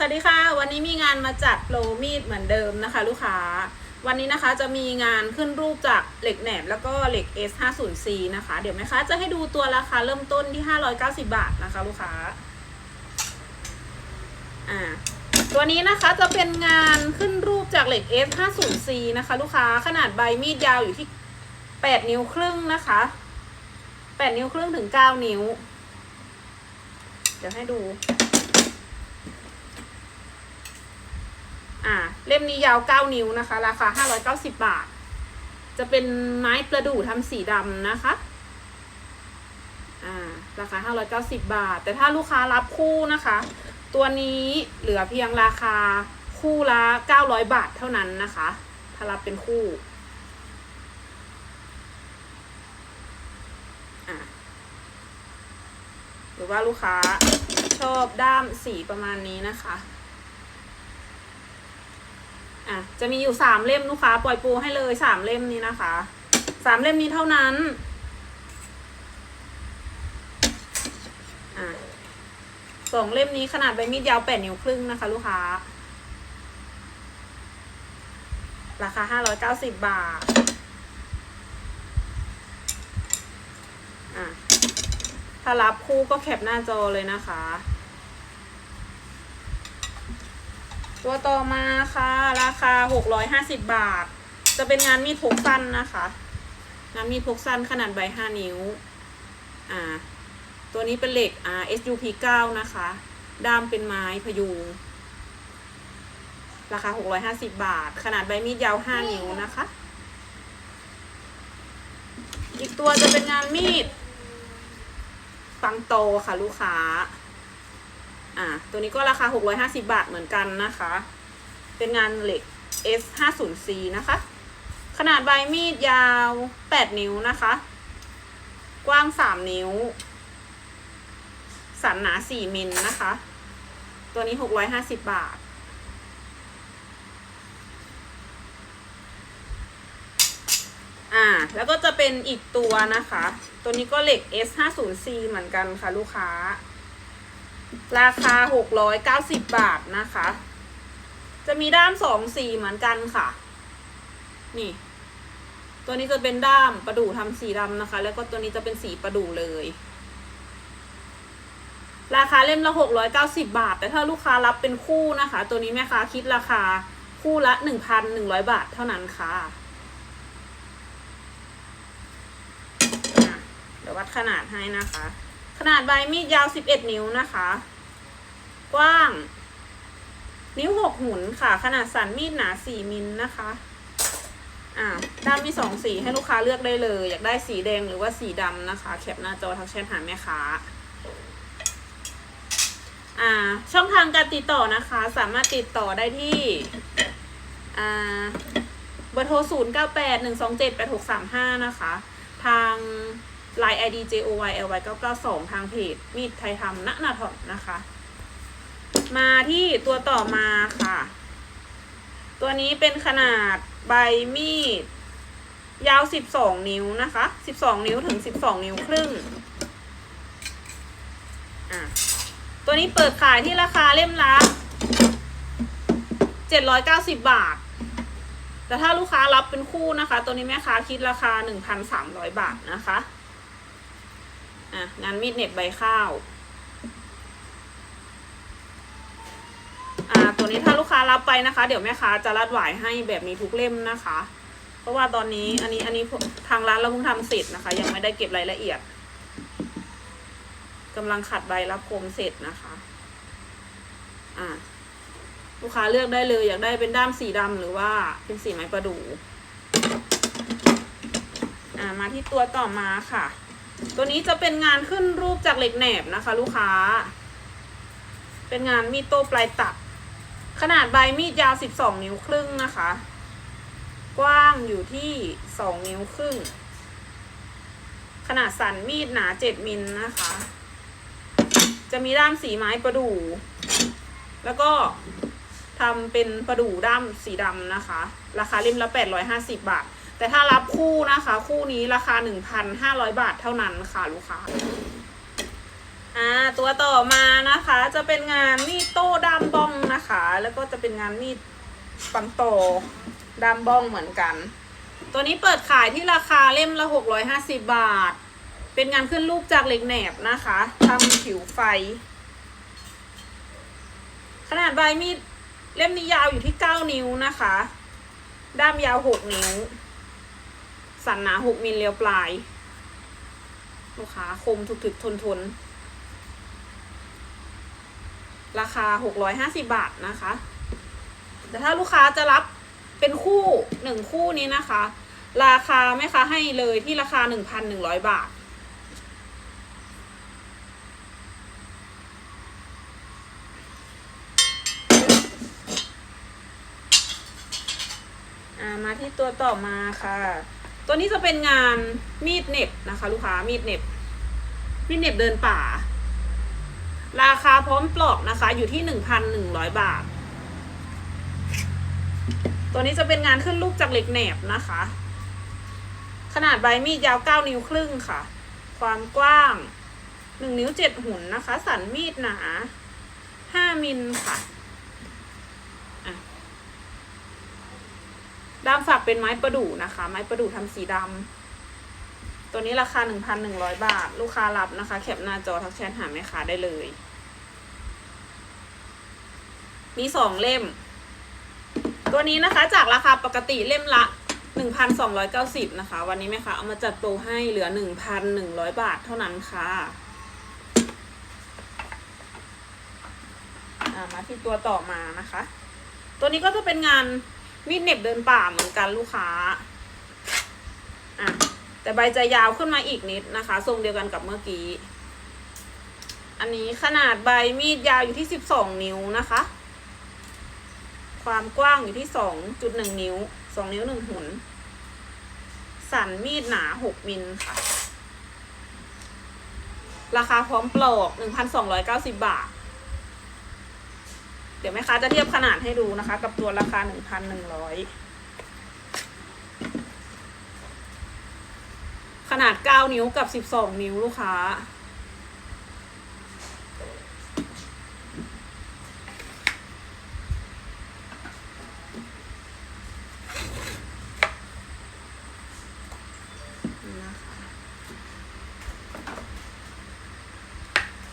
สวัสดีค่ะ วันนี้มีงานมาจัดโปรมีดเหมือนเดิมนะคะ ลูกค้า วันนี้นะคะจะมีงานขึ้นรูปจากเหล็กแหนบแล้วก็เหล็ก S50C นะคะ เดี๋ยวแม่ค้าจะให้ดูตัวราคาเริ่มต้นที่ 590 บาทนะคะ ลูกค้า อ่า ตัวนี้นะคะจะเป็นงานขึ้นรูปจากเหล็ก S50C นะคะ ลูกค้าขนาดใบมีดยาวอยู่ที่ 8 นิ้วครึ่งนะคะ 8 นิ้วครึ่งถึง 9 นิ้ว เดี๋ยวให้ดู อ่าเล่มนี้ยาว 9 นิ้วนะคะ ราคา 590 บาท จะเป็นไม้ประดู่ทำสีดำนะคะอ่าราคา 590 บาท แต่ถ้าลูกค้ารับคู่นะคะ ตัวนี้เหลือเพียงราคาคู่ละ 900 บาทเท่านั้นนะคะ ถ้ารับเป็นคู่หรือว่าลูกค้าชอบด้ามสีประมาณนี้นะคะ อะจะมีอยู่สามเล่มลูกค้าปล่อยปูให้เลยสามเล่มนี้นะคะสามเล่มนี้เท่านั้นอะสองเล่มนี้ขนาดใบมีดยาวแปดนิ้วครึ่งนะคะ ลูกค้า ราคาห้าร้อยเก้าสิบบาทอะถ้ารับคู่ก็แคปหน้าจอเลยนะคะ ตัวต่อมาค่ะ ราคา 650 บาท จะเป็นงานมีดพกสั้นนะคะ งานมีดพกสั้นขนาดใบ 5 นิ้ว อ่า ตัวนี้เป็นเหล็กอ่า SUP 9นะคะ ด้ามเป็นไม้พยุง ราคา 650 บาท ขนาดใบมีดยาว 5 นิ้วนะคะ อีกตัวจะเป็นงานมีดฟังโตค่ะลูกค้า อ่าตัวนี้ก็ราคา 650 บาทเหมือนกันนะคะ เป็นงานเหล็ก S50C นะคะ ขนาดใบมีดยาว 8 นิ้วนะคะ กว้าง 3 นิ้ว สันหนา 4 มิลนะคะ ตัวนี้ 650 บาท อ่า แล้วก็จะเป็นอีกตัวนะคะ ตัวนี้ก็เหล็ก S50C เหมือนกันค่ะลูกค้า ราคา 690 บาทนะคะ จะมีด้ามสองสีเหมือนกันค่ะ นี่ ตัวนี้จะเป็นด้ามประดู่ทำสีดำนะคะ แล้วก็ตัวนี้จะเป็นสีประดู่เลย ราคาเล่มละ 690 บาท แต่ถ้าลูกค้ารับเป็นคู่นะคะ ตัวนี้แม่ค้าคิดราคาคู่ละ 1,100 บาทเท่านั้นค่ะอะเดี๋ยววัดขนาดให้นะคะ ขนาดใบมีดยาว 11 นิ้วนะคะ กว้าง นิ้วหกหุนค่ะ ขนาดสันมีดหนา 4 มิลนะคะ อ่าด้ามมีสองสีให้ลูกค้าเลือกได้เลย อยากได้สีแดงหรือว่าสีดำนะคะ แคปหน้าจอทักแชทหาแม่ค้าอ่าช่องทางการติดต่อนะคะ สามารถติดต่อได้ที่อ่าเบอร์โทร 0 9 8 1 2 7 8 6 3 5 นะคะ ทาง Line ID JOY LY 992 ทางเพจมีดไทยทำณนาทอนนะคะ มาที่ตัวต่อมาค่ะ ตัวนี้เป็นขนาดใบมีด ยาว 12 นิ้วนะคะ 12 นิ้วถึง 12 นิ้วครึ่ง อะ ตัวนี้เปิดขายที่ราคาเล่มละ790 บาท แต่ถ้าลูกค้ารับเป็นคู่นะคะ ตัวนี้แม่ค้าคิดราคา 1,300 บาทนะคะ อะงานมีดเหน็บใบข้าว อ่า ตัวนี้ถ้าลูกค้ารับไปนะคะ เดี๋ยวแม่ค้าจะรัดหวายให้แบบนี้ทุกเล่มนะคะ เพราะว่าตอนนี้อันนี้อันนี้ทางร้านเราเพิ่งทำเสร็จนะคะ ยังไม่ได้เก็บรายละเอียดกำลังขัดใบรับคมเสร็จนะคะ อ่าลูกค้าเลือกได้เลยอยากได้เป็นด้ามสีดำหรือว่าเป็นสีไม้ประดู่อ่ามาที่ตัวต่อมาค่ะ ตัวนี้จะเป็นงานขึ้นรูปจากเหล็กแหนบนะคะ ลูกค้า เป็นงานมีดโต้ปลายตัด ขนาดใบมีดยาว 12 นิ้วครึ่งนะคะ กว้างอยู่ที่ 2 นิ้วครึ่ง ขนาดสันมีดหนา 7 มิลนะคะ จะมีด้ามสีไม้ประดู่ แล้วก็ทำเป็นประดู่ด้ามสีดำนะคะ ราคาเล่มละ 850 บาท แต่ถ้ารับคู่นะคะ คู่นี้ราคา 1,500 บาทเท่านั้นค่ะลูกค้าอ่าตัวต่อมานะคะจะเป็นงานมีดโต้ด้ามบ้องนะคะ แล้วก็จะเป็นงานมีดปังโตดามบ้องเหมือนกัน ตัวนี้เปิดขายที่ราคาเล่มละ 650 บาท เป็นงานขึ้นรูปจากเหล็กแหนบนะคะทำผิวไฟ ขนาดใบมีดเล่มนี้ยาวอยู่ที่ 9 นิ้วนะคะ ด้ามยาว 6 นิ้ว สันหนา6มิลเรียวปลาย ลูกค้าคมถึกๆทนๆราคา650บาทนะคะ แต่ถ้าลูกค้าจะรับเป็นคู่หนึ่งคู่นี้นะคะ ราคาแม่ค้าให้เลยที่ราคา1,100บาทอ่าทมาที่ตัวต่อมาค่ะ ตัวนี้จะเป็นงานมีดเน็บนะคะ ลูกค้ามีดเน็บมีดเน็บเดินป่า ราคาพร้อมปลอกนะคะ อยู่ที่หนึ่งพันหนึ่งร้อยบาท ตัวนี้จะเป็นงานขึ้นรูปจากเหล็กแหนบนะคะ ขนาดใบมีดยาวเก้านิ้วครึ่งค่ะ ความกว้างหนึ่งนิ้วเจ็ดหุ่นนะคะ สันมีดหนาห้ามิลค่ะ ด้ามฝักเป็นไม้ประดู่นะคะ ไม้ประดู่ทำสีดำตัวนี้ราคา 1,100 บาท ลูกค้ารับนะคะ แคปหน้าจอทักแชทหาแม่ค้าได้เลย มีสองเล่ม ตัวนี้นะคะจากราคาปกติเล่มละ 1,290 นะคะ วันนี้แม่ค้าเอามาจัดโปรให้เหลือ 1,100 บาทเท่านั้นค่ะอ่ามาที่ตัวต่อมานะคะ ตัวนี้ก็จะเป็นงาน มีดเน็บเดินป่าเหมือนกันลูกค้าอะแต่ใบจะยาวขึ้นมาอีกนิดนะคะ ทรงเดียวกันกับเมื่อกี้ อันนี้ขนาดใบมีดยาวอยู่ที่สิบสองนิ้วนะคะ ความกว้างอยู่ที่สองจุดหนึ่งนิ้วสองนิ้วหนึ่งหุน สันมีดหนาหกมิลค่ะ ราคาพร้อมปลอกหนึ่งพันสองร้อยเก้าสิบบาท เดี๋ยวแม่ค้าจะเทียบขนาดให้ดูนะคะ กับตัวราคาหนึ่งพันหนึ่งร้อยขนาดเก้านิ้วกับสิบสองนิ้วลูกค้า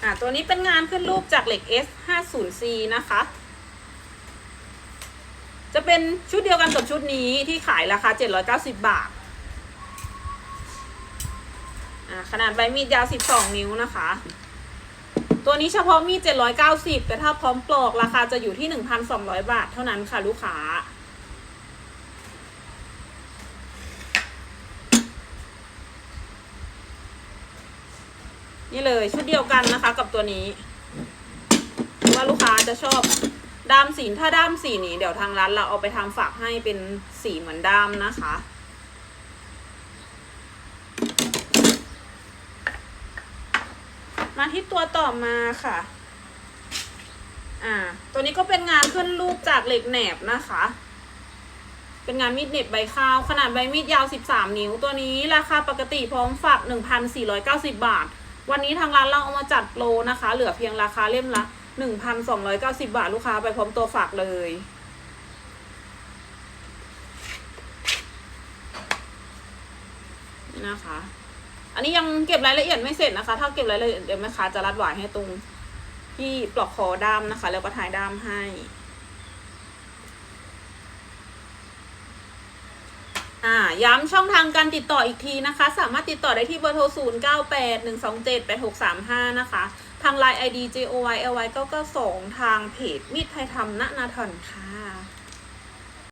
อะตัวนี้เป็นงานขึ้นรูปจากเหล็ก S 5 0 C นะคะ จะเป็นชุดเดียวกันกับชุดนี้ที่ขายราคา 790 บาทอ่าขนาดใบมีดยาว 12 นิ้วนะคะ ตัวนี้เฉพาะมีด 790 แต่ถ้าพร้อมปลอกราคาจะอยู่ที่ 1,200 บาท เท่านั้นค่ะลูกค้า นี่เลยชุดเดียวกันนะคะกับตัวนี้ว่าลูกค้าจะชอบด้ามสีถ้าด้ามสีนี้เดี๋ยวทางร้านเราเอาไปทำฝากให้เป็นสีเหมือนด้ามนะคะ มาที่ตัวต่อมาค่ะ อ่า ตัวนี้ก็เป็นงานขึ้นรูปจากเหล็กแหนบนะคะ เป็นงานมีดเน็บใบข้าว ขนาดใบมีดยาว 13 นิ้ว ตัวนี้ราคาปกติพร้อมฝาก 1,490 บาท วันนี้ทางร้านเราเอามาจัดโปรนะคะ เหลือเพียงราคาเล่มละ 1,290 บาทลูกค้าไปพร้อมตัวฝากเลย นะคะ อันนี้ยังเก็บรายละเอียดไม่เสร็จนะคะ ถ้าเก็บรายละเอียดเดี๋ยวแม่ค้าจะรัดหวายให้ตรงที่ปลอกคอด้ามนะคะ แล้วก็ทายด้ามให้ อ่าย้ำช่องทางการติดต่ออีกทีนะคะ สามารถติดต่อได้ที่เบอร์โทร 0 9 8 1 2 7 8 6 3 5 นะคะ ทาง Line ID JOYLY 992 ทางเพจมิตรไทยธรรมณนาทอนค่ะ